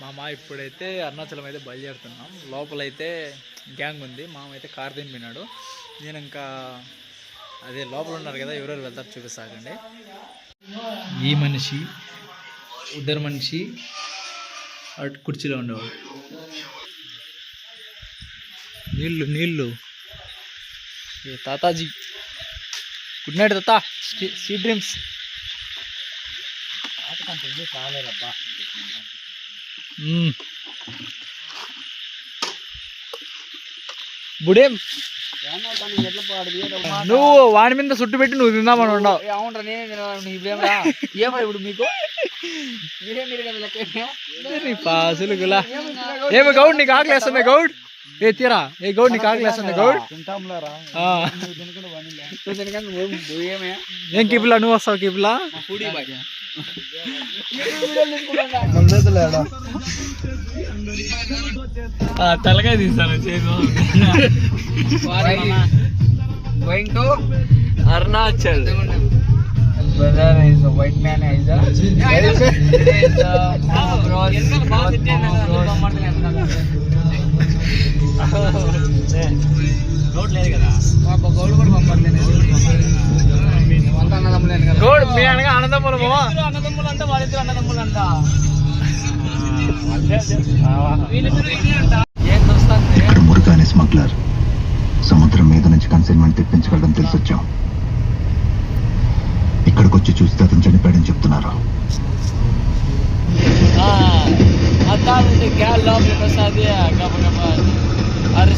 మా మామ ఇప్పుడైతే అరుణాచలం అయితే బయలుదేరుతున్నాం. లోపలైతే గ్యాంగ్ ఉంది. మామ అయితే కార్ దింపినాడు. నేను ఇంకా అదే లోపల ఉన్నారు కదా ఎవరెవరు వెళ్తారు చూపిస్తాకండి ఈ మనిషి ఇద్దరు మనిషి అటు కుర్చీలో ఉండేవాడు. నీళ్ళు నీళ్ళు. ఏ తాతాజీ. గుడ్ నైట్ తాత. సీ డ్రీమ్స్ మ్మ్. బుడేం. నువ్వు వాడి మీద సుట్టు పెట్టి నువ్వు తిందామని ఉండవు అవునరా నేనే తినాలి ఇప్పుడేమరా ఏమరా ఇప్పుడు మీకు? మీరే మీరు కదా లెక్క నీ పాసులు గులా. ఏమి గౌడ్ నీకు ఆకలి వేస్తుంది గౌడ్? ఏ తీరా. ఏ గౌడ్ నీకు ఆకలి వేస్తుంది గౌడ్? ఏం కిపిలా నువ్వు వస్తావు కిపిలా? తలకాయ తీస్తాను going to Arunachal. Brother is white man is good కూడా పంపలేదు అంత అన్నదమ్ములేను కదా గౌడ్ మీ అనగా అన్నదమ్ములు అంటే వాళ్ళిద్దరు అన్నదమ్ములు అంట. స్మగ్లర్ సముద్రం మీద నుంచి కన్సైన్మెంట్ తెప్పించగలడం తెలిసొచ్చాం. ఇక్కడికి వచ్చి చూస్తే అతను చనిపోయాడని చెప్తున్నారు? గ్యాల్ గబ గబ మళ్ళీ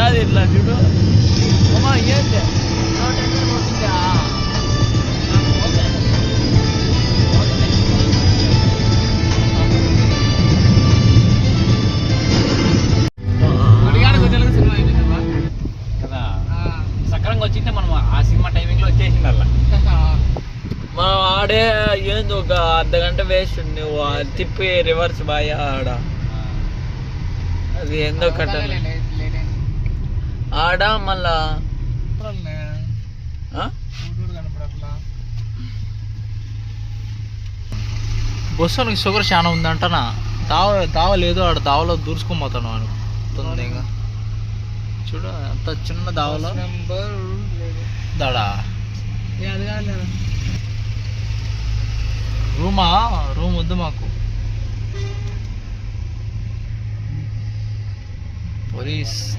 ఉంటుంది ఇట్లా చూడు అమ్మా ఏంటి కదా సక్రంగా వచ్చింటే మనం ఆ సినిమా టైమింగ్లో వచ్చేసింది అలా మనం ఆడే ఏంది ఒక అర్ధ గంట వేస్ట్ నువ్వు ఆ తిప్పి రివర్స్ బాయ్ ఆడ. అది ఏందో కట్టాలి ఆడ మళ్ళా? బస్సునికి షుగర్ చాలా ఉందంటనా? దావ దావ లేదు ఆడ దావలో దూర్చుకోపోతాను అనుకుంటుంది ఇంకా చూడు అంత చిన్న దావలో. దాడా? రూమా? రూమ్ వద్దు మాకు. పోలీస్.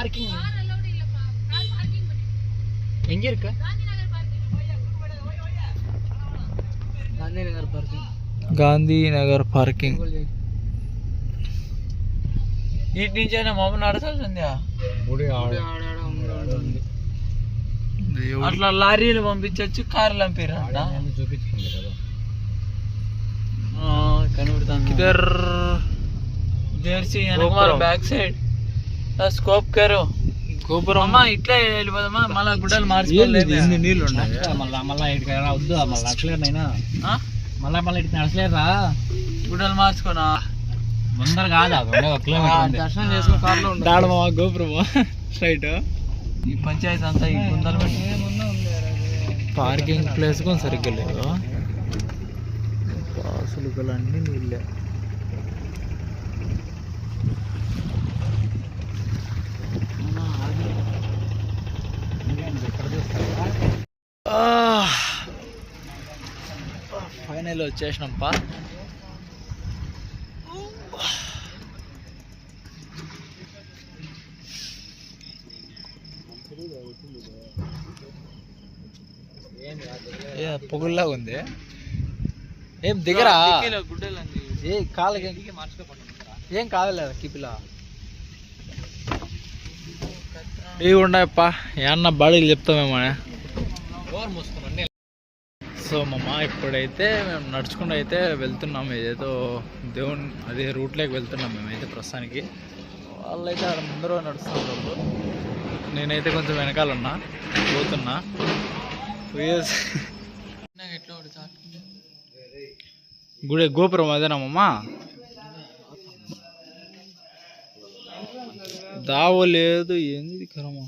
பார்க்கிங் எங்க இருக்க காந்தி நகர் பார்க்கிங் గాంధీనగర్ పార్కింగ్ ఇటు నుంచైనా మమ్మ నడచాల్సిందా అట్లా లారీలు పంపించవచ్చు కార్లు పంపిరంట కనబడుతుంది ఇద్దర్ దేర్చి బ్యాక్ సైడ్ scope కరు. గోపురం. అమ్మా ఇట్లా వెళ్ళిపోదామా? మళ్ళా గుడ్డలు మార్చుకోలేదు? ఎన్ని నీళ్ళు ఉన్నాయి మళ్ళా మళ్ళా ఇటుక వద్దు మళ్ళీ మళ్ళా మళ్ళీ ఇటు నడచలేరా గుడ్డలు మార్చుకోనా? ముందర కాదు అది ఉండేది ఒక కిలోమీటర్ ఉంది. దర్శనం చేసుకుని కార్లో దాడమా గోపురమా. స్ట్రైట్. ఈ పంచాయతీ అంతా ఈ పార్కింగ్ ప్లేస్ కూడా సరిగ్గా లేదు. పాసులు అన్నీ నీళ్ళే. ఫైనల్ వచ్చేసినాం పా. ఏ పొగుల్లా ఉంది. ఏం దిగరా? ఏ కాళ్ళకి ఏం కాదలేదు కిపిలా ఇవి ఉన్నాయప్ప. ఏమన్నా బాడీలు చెప్తామేమో సో మమ్మ ఇప్పుడైతే మేము నడుచుకుంటూ అయితే వెళ్తున్నాం. ఏదేదో దేవుని అదే రూట్లోకి వెళ్తున్నాం మేమైతే ప్రస్తుతానికి. వాళ్ళైతే అక్కడ ముందర నడుస్తున్నారు నేనైతే కొంచెం వెనకాల ఉన్నా పోతున్నా. గుడి గోపురం అదేనమ్మా దావ లేదు ఏంది కరమా?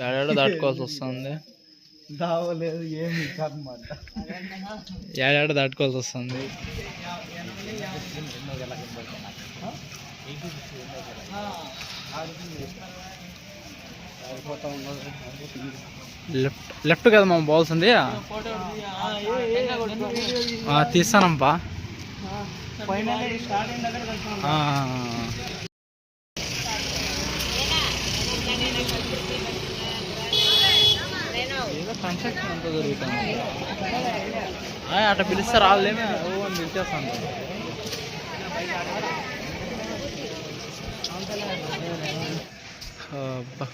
ఏడాడో దాటుకోవాల్సి వస్తుంది. దావలేదు ఏమి ఏడాడో దాటుకోవాల్సి వస్తుంది. లెఫ్ట్ లెఫ్ట్ కదా ఆ, తీస్తానంపా ఆ, ఏదో కన్స్ట్రక్షన్ అంతా జరుగుతుంది అట్లా పిలిస్తే రాలేమే ఓ అని పిలిచేస్తాను అబ్బా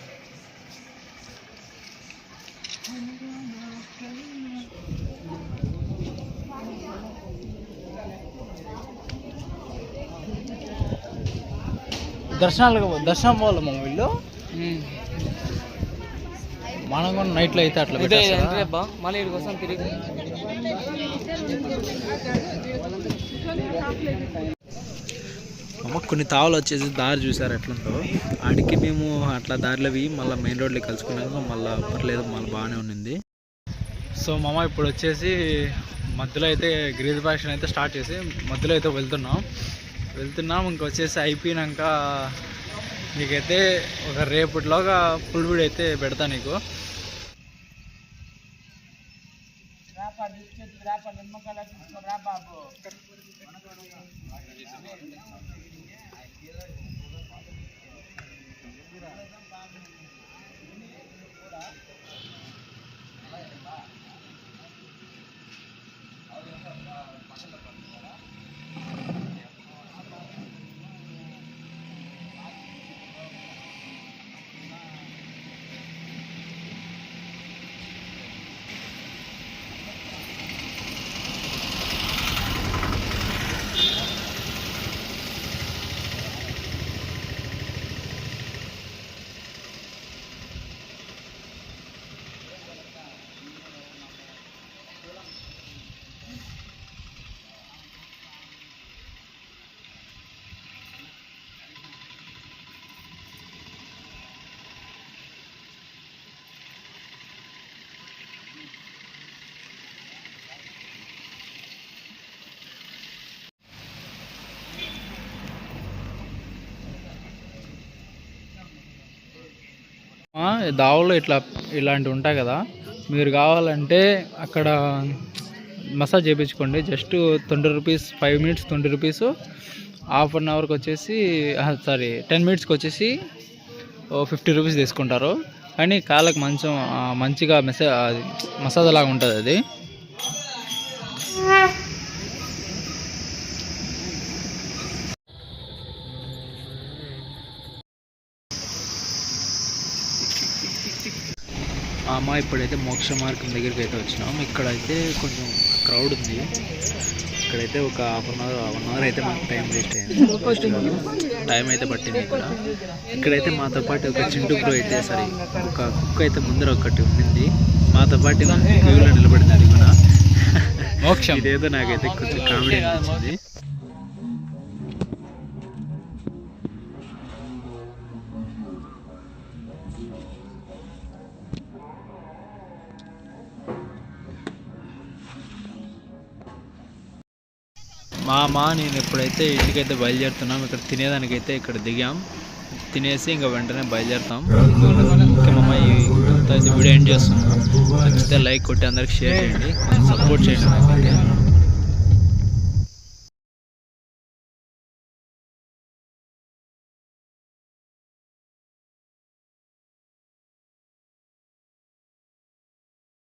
దర్శనాలకు దర్శనం పోవాలి మా వీళ్ళు మనం కూడా నైట్లో అయితే అట్లా? మళ్ళీ తిరిగి. అమ్మ కొన్ని తావులు వచ్చేసి దారి చూసారు ఎట్లుందో. ఆడికి మేము అట్లా దారిలో పోయి మళ్ళీ మెయిన్ రోడ్లో కలుసుకున్నాక మళ్ళీ పర్లేదు మళ్ళీ బాగానే ఉండింది. సో మామ ఇప్పుడు వచ్చేసి మధ్యలో అయితే గిరిజ ఫ్యాషన్ అయితే స్టార్ట్ చేసి మధ్యలో అయితే వెళ్తున్నాం. వెళ్తున్నాం ఇంకొచ్చేసి అయిపోయినాక నీకైతే ఒక రేపటిలోగా ఫుల్ వీడియో అయితే పెడతా నీకు. ఆ, దావలో ఇట్లా ఇలాంటివి ఉంటాయి కదా. మీరు కావాలంటే అక్కడ మసాజ్ చేయించుకోండి just twenty rupees five minutes twenty rupees half an అవర్కి వచ్చేసి సారీ టెన్ మినిట్స్కి వచ్చేసి ఫిఫ్టీ రూపీస్ తీసుకుంటారు. కానీ కాళ్ళకి మంచం మంచిగా మెసా అది మసాజ్ లాగా ఉంటుంది అది. అమ్మ ఇప్పుడైతే మోక్ష మార్గం దగ్గరికి అయితే వచ్చినాం. ఇక్కడైతే కొంచెం క్రౌడ్ ఉంది. ఇక్కడైతే ఒక half an hour one hour అయితే మనకు టైం వేస్ట్ అయింది. టైం అయితే పట్టింది ఇక్కడ. ఇక్కడైతే మాతో పాటు ఒక చింటూ బ్రో అయితే సరే ఒక కుక్క అయితే ముందర ఒకటి ఉండింది. మాతో పాటు క్యూలో నిలబడింది అది కూడా మోక్షం. ఇదేదో నాకైతే కొంచెం కామెడీ అనిపించింది. మా మా నేను ఎప్పుడైతే ఇంటికైతే బయలుదేరుతున్నాం ఇక్కడ తినేదానికైతే ఇక్కడ దిగాం. తినేసి ఇంకా వెంటనే బయలుదేరుతాం. ముఖ్యమమ్మ ఈ వీడియో ఎండ్ చేస్తున్నాం. నచ్చితే లైక్ కొట్టి అందరికి షేర్ చేయండి. సపోర్ట్ చేయండి నాకైతే.